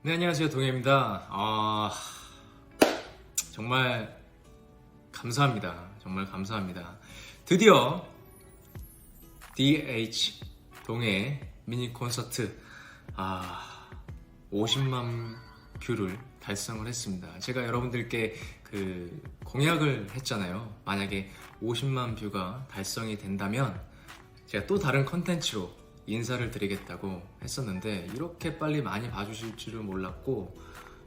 네 안녕하세요 동해입니다. 아 정말 감사합니다. 정말 감사합니다. 드디어 DH 동해 미니 콘서트 아 50만 뷰를 달성을 했습니다. 제가 여러분들께 그 공약을 했잖아요. 만약에 50만 뷰가 달성이 된다면 제가 또 다른 컨텐츠로 인사를 드리겠다고 했었는데 이렇게 빨리 많이 봐주실 줄은 몰랐고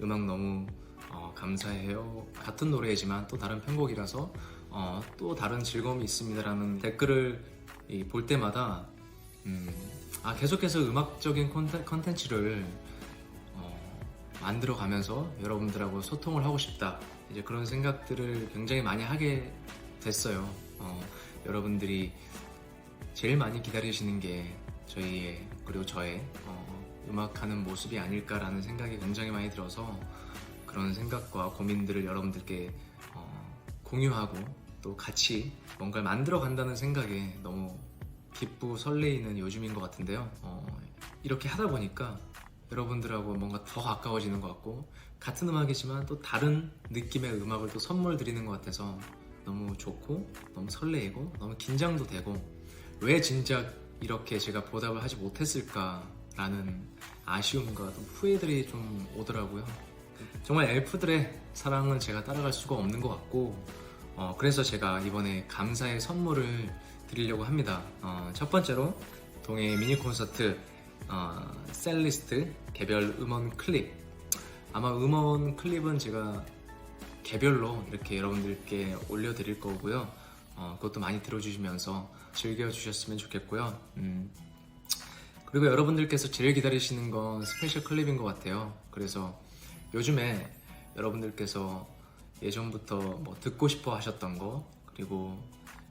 음악 너무 어, 감사해요. 같은 노래지만 또 다른 편곡이라서 어, 또 다른 즐거움이 있습니다라는 댓글을 이, 볼 때마다 음, 아 계속해서 음악적인 콘텐, 컨텐츠를 어, 만들어 가면서 여러분들하고 소통을 하고 싶다 이제 그런 생각들을 굉장히 많이 하게 됐어요. 어, 여러분들이 제일 많이 기다리시는 게 저희의 그리고 저의 어, 음악하는 모습이 아닐까라는 생각이 굉장히 많이 들어서 그런 생각과 고민들을 여러분들께 어, 공유하고 또 같이 뭔가를 만들어 간다는 생각에 너무 기쁘고 설레이는 요즘인 것 같은데요. 어, 이렇게 하다 보니까 여러분들하고 뭔가 더 가까워지는 것 같고 같은 음악이지만 또 다른 느낌의 음악을 또 선물 드리는 것 같아서 너무 좋고 너무 설레이고 너무 긴장도 되고 왜 진작 이렇게 제가 보답을 하지 못했을까라는 아쉬움과 또 후회들이 좀 오더라고요. 정말 엘프들의 사랑은 제가 따라갈 수가 없는 것 같고 어, 그래서 제가 이번에 감사의 선물을 드리려고 합니다. 어, 첫 번째로 동해 미니 콘서트 어, 셀리스트 개별 음원 클립 아마 음원 클립은 제가 개별로 이렇게 여러분들께 올려드릴 거고요. 어, 그것도 많이 들어주시면서 즐겨주셨으면 좋겠고요. 음, 그리고 여러분들께서 제일 기다리시는 건 스페셜 클립인 것 같아요. 그래서 요즘에 여러분들께서 예전부터 뭐 듣고 싶어 하셨던 거, 그리고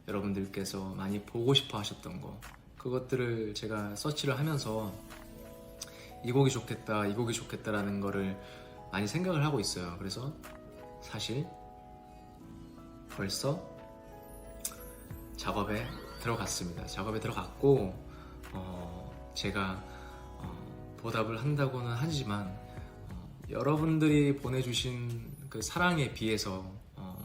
여러분들께서 많이 보고 싶어 하셨던 거, 그것들을 제가 서치를 하면서 이 곡이 좋겠다, 이 곡이 좋겠다라는 거를 많이 생각을 하고 있어요. 그래서 사실 벌써 작업에 들어갔습니다. 작업에 들어갔고 어, 제가 어, 보답을 한다고는 하지만 어, 여러분들이 보내주신 그 사랑에 비해서 어,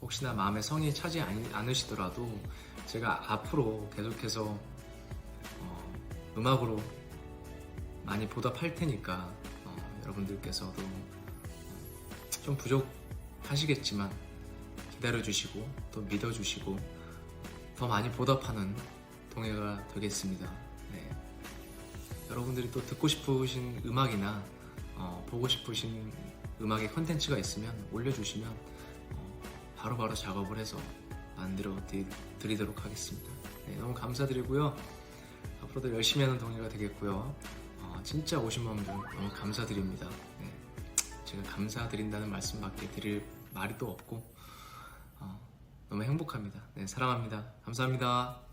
혹시나 마음에 성이 차지 않- 않으시더라도 제가 앞으로 계속해서 어, 음악으로 많이 보답할 테니까 어, 여러분들께서도 어, 좀 부족하시겠지만 기다려주시고 또 믿어주시고 더 많이 보답하는 동해가 되겠습니다. 네. 여러분들이 또 듣고 싶으신 음악이나 어, 보고 싶으신 음악의 컨텐츠가 있으면 올려주시면 어, 바로바로 작업을 해서 만들어 드- 드리도록 하겠습니다. 네, 너무 감사드리고요. 앞으로도 열심히 하는 동해가 되겠고요. 어, 진짜 50만 분 너무 감사드립니다. 네. 제가 감사드린다는 말씀밖에 드릴 말이 또 없고 어, 너무 행복합니다. 네, 사랑합니다. 감사합니다.